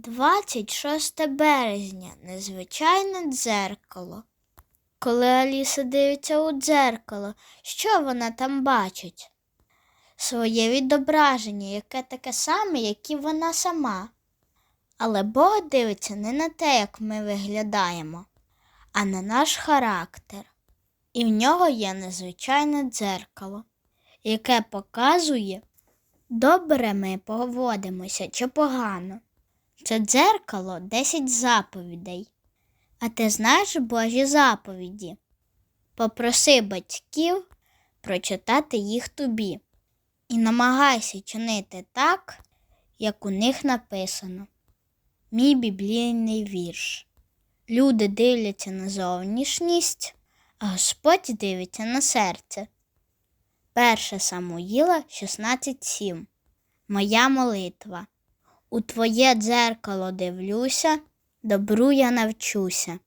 26 березня незвичайне дзеркало. Коли Аліса дивиться у дзеркало, що вона там бачить? Своє відображення, яке таке саме, як і вона сама. Але Бог дивиться не на те, як ми виглядаємо, а на наш характер. І в нього є незвичайне дзеркало, яке показує, добре ми поводимося чи погано. Це дзеркало 10 заповідей. А ти знаєш Божі заповіді? Попроси батьків прочитати їх тобі і намагайся чинити так, як у них написано. Мій біблійний вірш. Люди дивляться на зовнішність, а Господь дивиться на серце. 1 Самуїла 16.7. Моя молитва. У твоє дзеркало дивлюся, добру я навчуся.